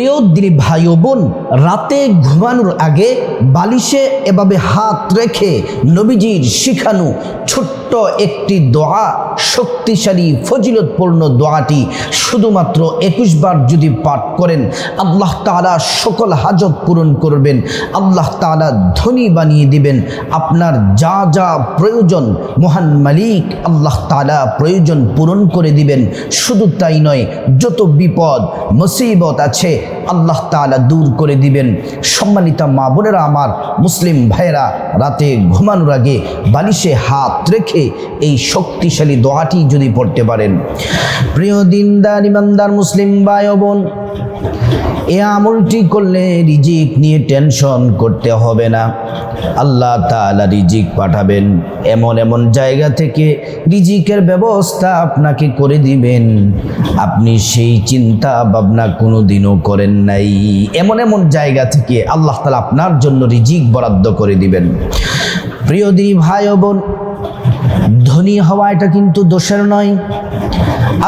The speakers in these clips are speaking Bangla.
প্রিয় দিনী ভাই বোন রাতে ঘুমানোর আগে বালিশে এভাবে হাত রেখে নবীজির শিখানো ছোট্ট একটি দোয়া, শক্তিশালী, ফজিলতপূর্ণ দোয়াটি শুধুমাত্র একুশ বার যদি পাঠ করেন, আল্লাহ তাআলা সকল হাজত পূরণ করবেন, আল্লাহ তাআলা ধনী বানিয়ে দিবেন। আপনার যা যা প্রয়োজন, মহান মালিক আল্লাহ তাআলা প্রয়োজন পূরণ করে দিবেন। শুধু তাই নয়, যত বিপদ, মুসিবত আছে আল্লাহ তাআলা দূর করে দিবেন। সম্মানিতা মা বোনেরা আমার মুসলিম ভাইয়েরা, রাতে ঘুমানোর আগে বালিশে হাত রেখে এই শক্তিশালী দোয়াটি যদি পড়তে পারেন। প্রিয় দিনদার, ইমানদার মুসলিম ভাই বোন, এ আমলটি করলে রিজিক নিয়ে টেনশন করতে হবে না। আল্লাহ তাআলা রিজিক পাঠাবেন। এমন এমন জায়গা থেকে রিজিকের ব্যবস্থা আপনাকে করে দিবেন। আপনি সেই চিন্তা ভাবনা কোনো দিনও কোনোদিনও করেন নাই। এমন এমন জায়গা থেকে আল্লাহ তাআলা আপনার জন্য রিজিক বরাদ্দ করে দিবেন। প্রিয় দিনী ভাই ও বোন, ধনী হওয়া এটা কিন্তু দোষের নয়।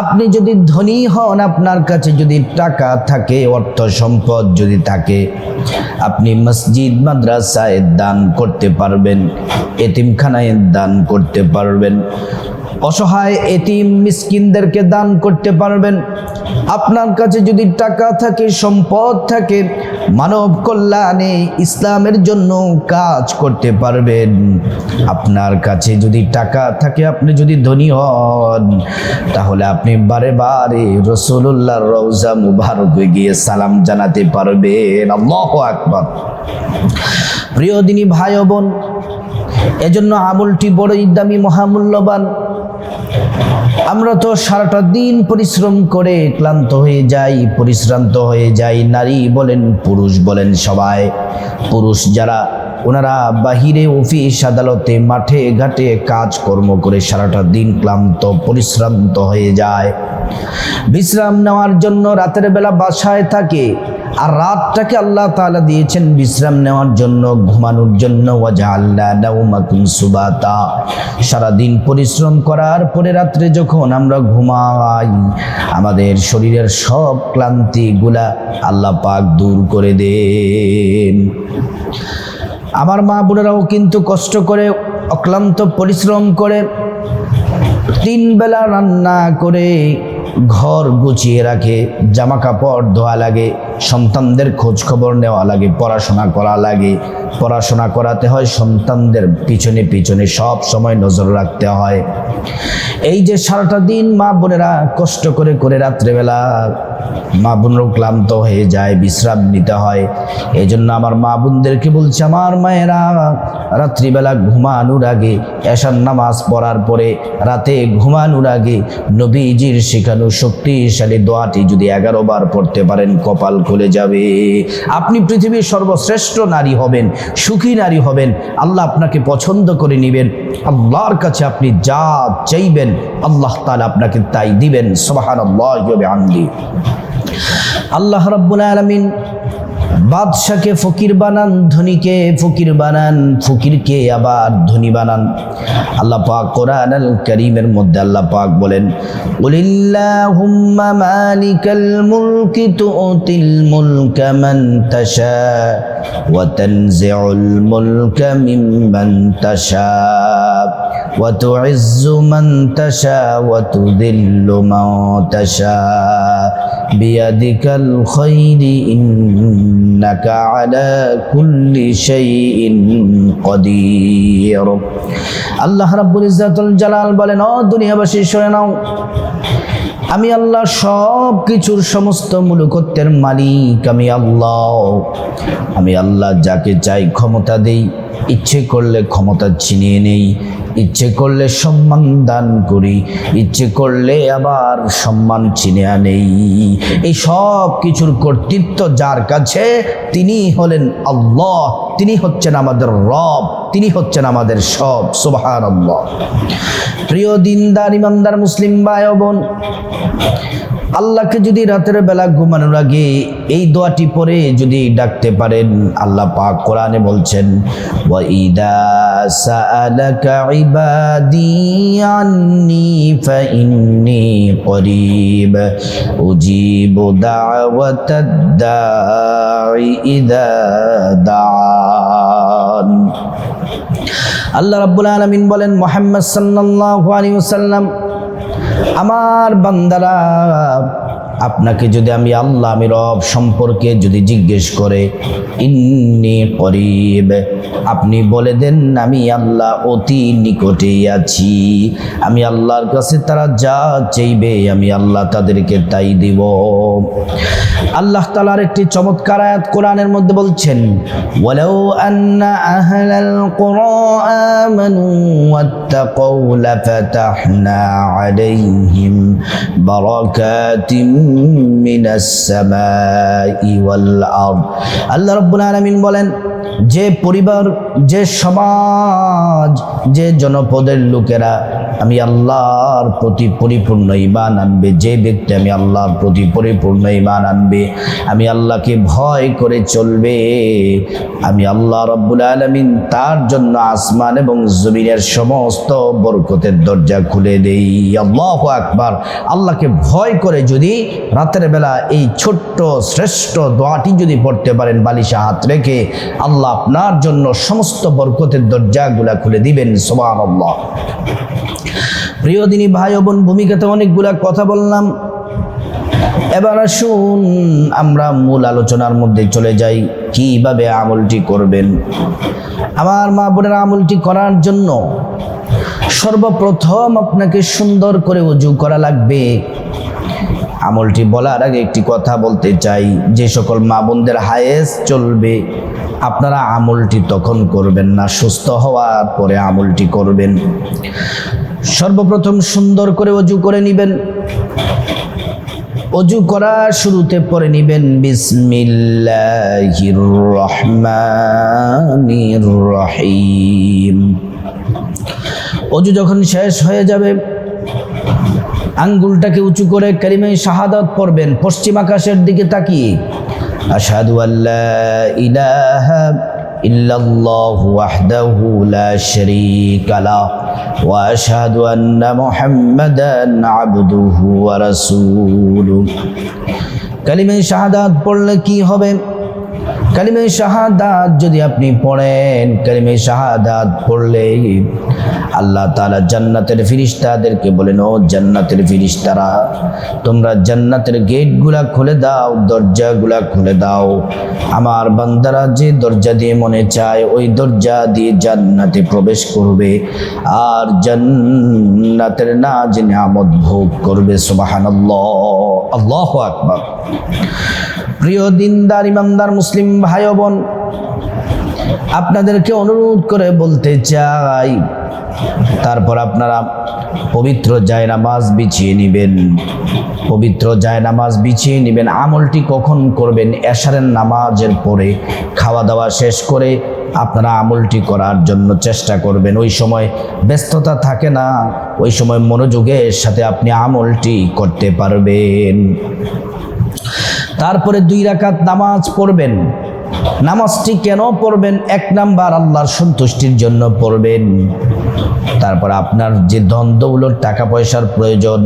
আপনি যদি ধনী হন, আপনার কাছে যদি টাকা থাকে, অর্থ সম্পদ যদি থাকে, আপনি মসজিদ, মাদ্রাসায় দান করতে পারবেন, এতিমখানায় দান করতে পারবেন। অসহায় এতিম মিসকিনদেরকে দান করতে পারবেন। আপনার কাছে যদি টাকা থাকে, সম্পদ থাকে, মানব কল্যাণে ইসলামের জন্য কাজ করতে পারবেন। আপনার কাছে যদি টাকা থাকে, আপনি যদি ধনী হন, তাহলে আপনি বারে বারে রসুল্লাহর রৌজা মুবারকে গিয়ে সালাম জানাতে পারবেন। আল্লাহ আকবার। প্রিয় দিনী ভাই বোন এজন্য আমলটি বড়ই দামি, মহামূল্যবান। আমরা তো সারাটা দিন পরিশ্রম করে ক্লান্ত হয়ে যাই, পরিশ্রান্ত হয়ে যাই। নারী বলেন, পুরুষ বলেন সবাই। পুরুষ যারা, ওনারা বাহিরে অফিস, আদালতে, মাঠে, ঘাটে কাজকর্ম করে সারাটা দিন ক্লান্ত, পরিশ্রান্ত হয়ে যায়। বিশ্রাম নেওয়ার জন্য রাতের বেলা বাসায় থাকে। আর রাতটাকে আল্লাহ তাআলা দিয়েছেন বিশ্রাম নেওয়ার জন্য, ঘুমানোর জন্য নাওমাকুম সুবাতা। সারাদিন পরিশ্রম করার পরে রাত্রে যখন আমরা ঘুমাই, আমাদের শরীরের সব ক্লান্তিগুলা আল্লাহ পাক দূর করে দেন। আমার মা বোনেরাও কিন্তু কষ্ট করে, অক্লান্ত পরিশ্রম করে, তিন বেলা রান্না করে ঘর গুছিয়ে রাখে জামা কাপড় ধোয়া লাগে, সন্তানদের খোঁজ খবর নেওয়া লাগে, পড়াশোনা করা লাগে। পড়াশোনা করাতে হয় সন্তানদের পিছনে পিছনে সব সময় নজর রাখতে হয়। এই যে সারাটা দিন মা বোনেরা কষ্ট করে করে রাত্রেবেলা মা বোনরাও ক্লান্ত হয়ে যায়, বিশ্রাম নিতে হয়। এই জন্য আমার মা বোনদেরকে বলছে, আমার মায়েরা রাত্রিবেলা ঘুমানোর আগে এশার নামাজ পড়ার পরে রাতে ঘুমানোর আগে নবীজির শেখানো শক্তিশালী দোয়াটি যদি এগারো বার পড়তে পারেন, কপাল খুলে যাবে। আপনি পৃথিবীর সর্বশ্রেষ্ঠ নারী হবেন, সুখী নারী হবেন, আল্লাহ আপনাকে পছন্দ করে নেবেন, আল্লাহর কাছে আপনি যা চাইবেন, আল্লাহ তাআলা আপনাকে তাই দিবেন সোবাহান আল্লাহ আল্লাহ রব্বুল আলমিন বাদশাকে ফকির বানান, ধনীকে ফকির বানান, ফকিরকে আবার ধনী বানান। আল্লাহ পাক কোরআন আল করিমের মধ্যে আল্লাহ পাক বলেন, উলিল্লাহুম্মা মালিকাল মুলকি তুতিল মুলকা মান তাশা, ওয়া তানজিউল মুলকা মিম্মান তাশা, ওয়া তুইজ্জু মান তাশা, ওয়া তুদিল্লু মান তাশা। بيدك الخير إنك على كل شيء قدير আল্লাহ রাব্বুল ইজ্জাতুল জালাল বলেন ও দুনিয়াবাসী শুনে নাও আমি আল্লাহ সব কিছুর সমস্ত মুলুকত্বের মালিক, আমি আল্লাহ। আমি আল্লাহ যাকে চাই ক্ষমতা দেই, ইচ্ছে করলে ক্ষমতা ছিনিয়ে নেই, ইচ্ছে করলে সম্মান দান করি, ইচ্ছে করলে আবার সম্মান চিনে আনেই। এই সব কিছুর কর্তৃত্ব যার কাছে, তিনি হলেন আল্লাহ, তিনি হচ্ছেন আমাদের রব, তিনি হচ্ছেন আমাদের সব আল্লাহ প্রিয় দিনদার, ইমানদার, মুসলিম ও বোন আল্লাহকে যদি রাতের বেলা ঘুমানোর আগে এই দোয়াটি পরে যদি ডাকতে পারেন, আল্লাহ পাক কোরআনে বলছেন, ওয়াইদা সাআলাকা ইবাদি আন্নি ফাইন্নি করিব, উজিবু দাওয়াতাদ দাঈ ইদা দাআন আল্লাহ রাব্বুল আলামিন বলেন, মুহাম্মদ সাল্লাল্লাহু আলাইহি ওয়াসাল্লাম আমার বান্দারা আপনাকে যদি আমি আল্লাহ, আমি রব সম্পর্কে যদি জিজ্ঞেস করে, ইন্নি করিব আপনি বলে দেন, আমি আল্লাহ অতি নিকটেই আছি। আমি আল্লাহর কাছে তারা যা চাইবে, আমি আল্লাহ তাদেরকে তাই দিব। আল্লাহ তালার একটি চমৎকার আয়াত কোরআনের মধ্যে বলছেন, ওয়ালাউ আন্না আহলাল কুরা আমানু ওয়াত্তাকাউ লাফাতাহনা আলাইহিম বারাকাতিম মিনাস সামাই ওয়াল আরদ আল্লাহ রাব্বুল আলামিন বলেন যে পরিবার, যে সমাজ, যে জনপদের লোকেরা, আমি আল্লাহর প্রতি পরিপূর্ণ ইমান আনবে। যে ব্যক্তি আমি আল্লাহর প্রতি পরিপূর্ণ ইমান আনবে, আমি আল্লাহকে ভয় করে চলবে। আমি আল্লাহ রব্বুল আলমিন তার জন্য আসমান এবং জমিনের সমস্ত বরকতের দরজা খুলে দেই। আল্লাহ আকবার। আল্লাহকে ভয় করে যদি রাতের বেলা এই ছোট্ট, শ্রেষ্ঠ দোয়াটি যদি পড়তে পারেন, বালিশা হাত রেখে আল্লাহ আপনার জন্য সমস্ত বরকতের দরজাগুলা খুলে দিবেন সোমান আল্লাহ প্রিয় দিনী ভাই বোন, ভূমিকাতে অনেকগুলা কথা বললাম। এবার আসুন আমরা মূল আলোচনার মধ্যে চলে যাই, কীভাবে আমলটি করবেন। আমার মা বোনের, আমলটি করার জন্য সর্বপ্রথম আপনাকে সুন্দর করে উজু করা লাগবে। আমলটি বলার আগে একটি কথা বলতে চাই, যে সকল মা বোনদের হায়েস চলবে। আপনারা আমলটি তখন করবেন না, সুস্থ হওয়ার পরে আমলটি করবেন। সর্বপ্রথম সুন্দর করে অজু করে নেবেন। অজু করা শুরুতে পরে নিবেন রহিম। অজু যখন শেষ হয়ে যাবে, আঙ্গুলটাকে উঁচু করে কালিমে শাহাদাত পড়বেন। পশ্চিম আকাশের দিকে তাকিয়ে আশহাদু আল্লাহ ইলাহা ইল্লাল্লাহ ওয়াহদাহু লা শারীকা লাহ واشهد ان محمدا عبده ورسوله কালিমে শাহাদাত পড়লে কি হবে কালিমে শাহাদাত যদি আপনি পড়েন কালিমে শাহাদাত পড়লে আল্লাহ তাআলা জান্নাতের ফিরিস্তাদেরকে বলেন, ও জান্নাতের ফিরিস্তারা, তোমরা জান্নাতের গেটগুলা খুলে দাও, দরজাগুলা খুলে দাও। আমার বান্দারা যে দরজা দিয়ে মনে চায়, ওই দরজা দিয়ে জান্নাতে প্রবেশ করবে আর জান্নাতের না যে নিয়ামত ভোগ করবে। সুবহানাল্লাহ। আল্লাহু আকবার। প্রিয় দিনদার ইমামদার মুসলিম ভাই বোন, আপনাদেরকে অনুরোধ করে বলতে চাই তারপর আপনারা পবিত্র জায়নামাজ বিছিয়ে নেবেন। পবিত্র জায়নামাজ বিছিয়ে নেবেন। আমলটি কখন করবেন? এশারের নামাজের পরে খাওয়া দাওয়া শেষ করে আপনারা আমলটি করার জন্য চেষ্টা করবেন। ওই সময় ব্যস্ততা থাকে না। ওই সময় মনোযোগের সাথে আপনি আমলটি করতে পারবেন। তারপরে দুই রাকাত নামাজ পড়বেন। নামাজটি কেন পড়বেন? এক নাম্বার, আল্লাহর সন্তুষ্টির জন্য পড়বেন। তারপর আপনার যে দৌলত টাকা পয়সার প্রয়োজন,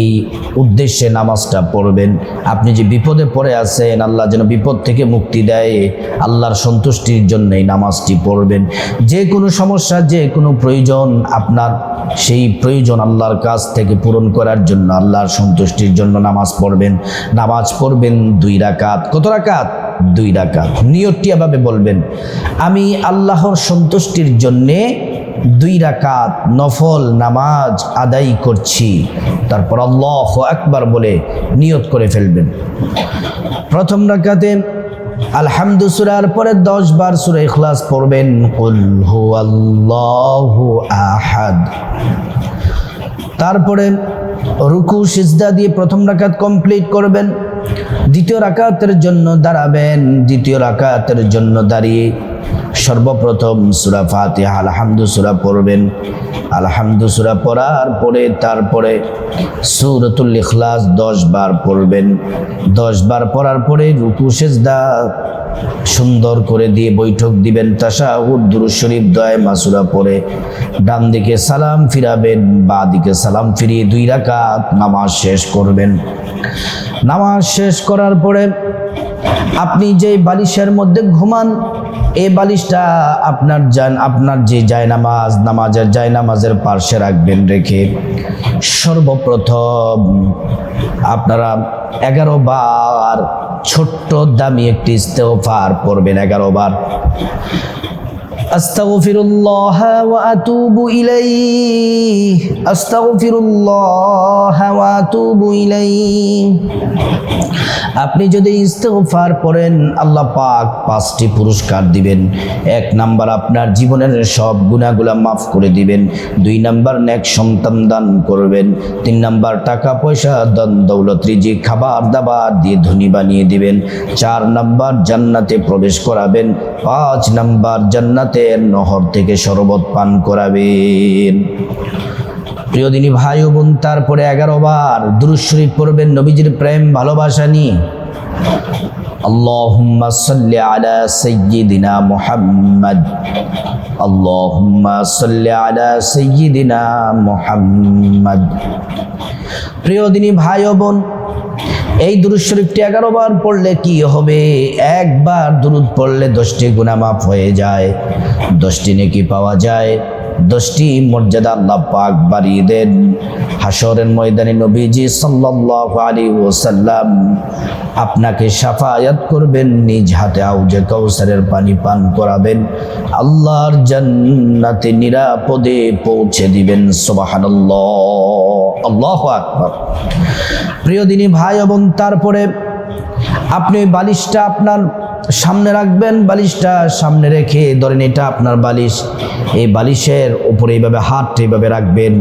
এই উদ্দেশ্যে নামাজটা পড়বেন। আপনি যে বিপদে পড়ে আছেন, আল্লাহ যেন বিপদ থেকে মুক্তি দেয়, আল্লাহর সন্তুষ্টির জন্য এই নামাজটি পড়বেন। যে কোনো সমস্যা, যে কোনো প্রয়োজন আপনার, সেই প্রয়োজন আল্লাহর কাছ থেকে পূরণ করার জন্য, আল্লাহর সন্তুষ্টির জন্য নামাজ পড়বেন। নামাজ পড়বেন দুই রাকাত। কত রাকাত? দুই রাকাত। নিয়তটি এভাবে বলবেন, আমি আল্লাহর সন্তুষ্টির জন্যে দুই রাকাত নফল নামাজ আদায় করছি। তারপর আল্লাহ একবার বলে নিয়ত করে ফেলবেন। প্রথম রাকাতে আলহামদু সুরার পরে দশ বার সুরা ইখলাস পড়বেন। আল্লাহু আহাদ। তারপরে রুকু, সিজদা দিয়ে প্রথম রাকাত কমপ্লিট করবেন। দ্বিতীয় রাকাতের জন্য দাঁড়াবেন। দ্বিতীয় রাকাতের জন্য দাঁড়িয়ে সর্বপ্রথম সুরা ফাতিহা, আলহামদু সুরা পড়বেন। আলহামদু সুরা পড়ার পরে তারপরে সৌরতুল ইখলাস দশ বার পড়বেন। দশ বার পড়ার পরে রুকু, সেজদা সুন্দর করে দিয়ে বৈঠক দিবেন। তাশাহুদ, দুরুদ শরীফ, দয়, মাসুরা পড়ে ডান দিকে সালাম ফিরাবেন, বা দিকে সালাম ফিরিয়ে দুই রাকাত নামাজ শেষ করবেন। নামাজ শেষ করার পরে আপনি যে বালিশের মধ্যে ঘুমান এই বালিশটা আপনার জান, আপনার যে জায়নামাজ, নামাজের জায়নামাজের পার্শ্বে রাখবেন রেখে সর্বপ্রথম আপনারা এগারো বার ছোট্ট দামি একটি ইস্তেফার পড়বেন, এগারো বার। أستغفر الله وأتوب إليه أستغفر الله وأتوب إليه আপনি যদি ইস্তেগফার পড়েন আল্লাহ পাক পাঁচটি পুরস্কার দিবেন এক নাম্বার আপনার জীবনের সব গুণাগুলা মাফ করে দিবেন দুই নাম্বার নেক সন্তান দান করবেন তিন নাম্বার টাকা পয়সা দন দৌলত রিজি খাবার দাবার দিয়ে ধনী বানিয়ে দিবেন চার নাম্বার জান্নাতে প্রবেশ করাবেন পাঁচ নাম্বার জান্নাতের নহর থেকে শরবত পান করাবেন প্রিয় দিনী ভাই ও বোন তারপরে এগারো বার দুরুদ শরীফ পড়বেন নবীজির প্রেম ভালোবাসা নিয়ে اللهم صل على سيدنا محمد اللهم صل على سيدنا محمد প্রিয় দিনী ভাই ও বোন এই দুরুদ শরীফটি এগারো বার পড়লে কি হবে? একবার দুরুদ পড়লে দশটি গুণা মাফ হয়ে যায়, দশটি নেকি পাওয়া যায়, দশটি মর্যাদা আল্লাহ পাক বাড়িয়ে দেন। হাসরের ময়দানে নবীজি সাল্লাল্লাহু আলাইহি ওয়াসাল্লাম আপনাকে সাফায়াত করবেন, নিজ হাতে আউজে কাউসারের পানি পান করাবেন, আল্লাহর জান্নাতে নিরাপদে পৌঁছে দিবেন, সুবহানাল্লাহ। প্রিয় দিনী ভাই এবং তারপরে আপনি ওই বালিশটা আপনার সামনে রাখবেন, বালিশটা সামনে রেখে ধরেন এটা আপনার বালিশ। এই বালিশের উপরে এইভাবে হাতটা এইভাবে রাখবেন।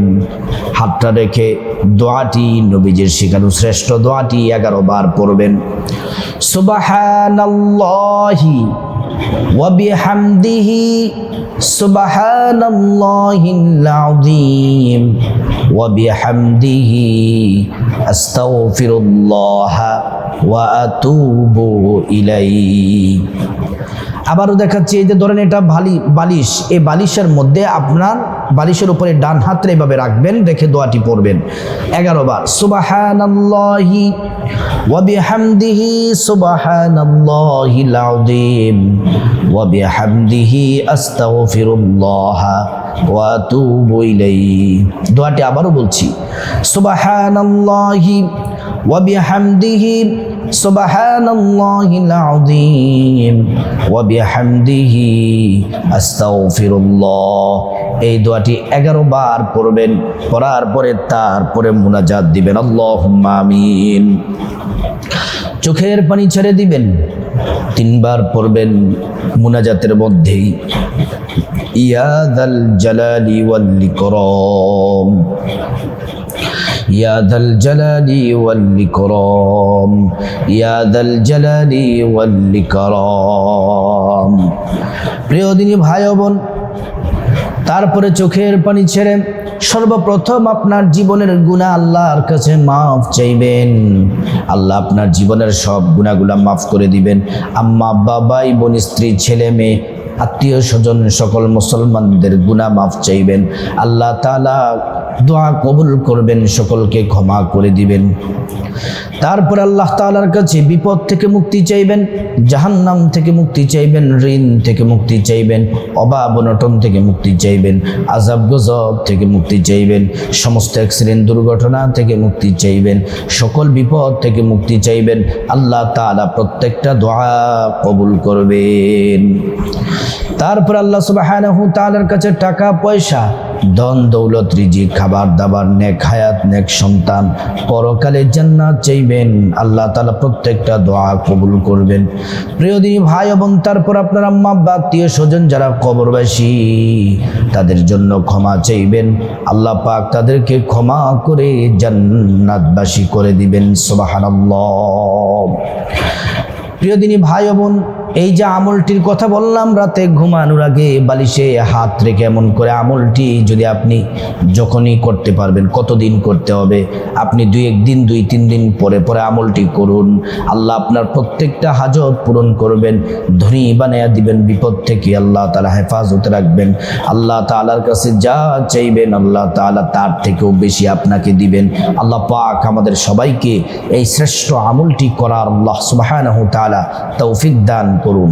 হাতটা রেখে দোয়াটি নবীজের শিখানো শ্রেষ্ঠ দোয়াটি এগারো বার পড়বেন। সুবাহানাল্লাহি ওয়াবিহামদিহি سبحان الله العظيم وبحمده أستغفر الله وأتوب إليه আবারও দেখাচ্ছি, এই যে ধরেন এটা বালি, বালিশ, এই বালিশের মধ্যে আপনার বালিশের উপরে ডান হাতটা এভাবে রাখবেন, রেখে দোয়াটি পড়বেন। এগারো বার, সুবাহানাল্লাহি ওয়া বিহামদিহি, সুবহানাল্লাহিল আযীম, ওয়া দোয়াটি আবারও বলছি, সুবহানাল্লাহি ওয়া বিহামদিহি سبحان الله العظيم وبحمده أستغفر الله এই দোয়াটি এগারো বার পড়বেন পড়ার পরে তারপরে মুনাজাত দিবেন আল্লাহ আমিন চোখের পানি ছেড়ে দিবেন তিনবার পড়বেন মুনাজাতের মধ্যেই ইয়াদাল জালালি ওয়াল ইয়া দাল জালালি ওয়াল ইকরাম, ইয়া দাল জালালি ওয়াল ভাই বোন, তারপরে চোখের পানি ছেড়ে সর্বপ্রথম আপনার জীবনের গুণা আল্লাহর কাছে মাফ চাইবেন। আল্লাহ আপনার জীবনের সব গুণাগুলা মাফ করে দিবেন। আম্মা বাবাই বোন, স্ত্রী, ছেলে, মেয়ে আত্মীয় স্বজন সকল মুসলমানদের গুণা মাফ চাইবেন। আল্লাহ তালা দোয়া কবুল করবেন, সকলকে ক্ষমা করে দিবেন। তারপর আল্লাহ তালার কাছে বিপদ থেকে মুক্তি চাইবেন, জাহান্নাম থেকে মুক্তি চাইবেন, ঋণ থেকে মুক্তি চাইবেন, অভাব অনটন থেকে মুক্তি চাইবেন আজাব গজব থেকে মুক্তি চাইবেন, সমস্ত অ্যাক্সিডেন্ট দুর্ঘটনা থেকে মুক্তি চাইবেন, সকল বিপদ থেকে মুক্তি চাইবেন। আল্লাহ তালা প্রত্যেকটা দোয়া কবুল করবেন। তারপর আল্লাহ সুবাহ তালার কাছে টাকা, পয়সা, ধন, দৌলত রিজি খাবার খাবার দাবার, নেক হায়াত, নেক সন্তান, পরকালে জান্নাত চাইবেন। আল্লাহ তালা প্রত্যেকটা দোয়া কবুল করবেন। প্রিয় দিনী ভাই এবং তারপর আপনার আম্মা বা আত্মীয় স্বজন যারা কবরবাসী, তাদের জন্য ক্ষমা চাইবেন। আল্লাহ পাক তাদেরকে ক্ষমা করে জান্নাতবাসী করে দিবেন। সুবহানাল্লাহ। প্রিয় দিনী ভাই বোন এই যে আমলটির কথা বললাম, রাতে ঘুমানোর আগে বালিশে হাত রেখে এমন করে আমলটি যদি আপনি যখনই করতে পারবেন, কতদিন করতে হবে? আপনি দুই একদিন, দুই তিন দিন পরে পরে আমলটি করুন। আল্লাহ আপনার প্রত্যেকটা হাজত পূরণ করবেন, ধনী বানাইয়া দিবেন, বিপদ থেকে আল্লাহ তালা হেফাজত রাখবেন। আল্লাহ তালার কাছে যা চাইবেন, আল্লাহ তালা তার থেকেও বেশি আপনাকে দিবেন। আল্লাহ পাক আমাদের সবাইকে এই শ্রেষ্ঠ আমলটি করার আল্লাহ সুবাহ তৌফিক দান। করুন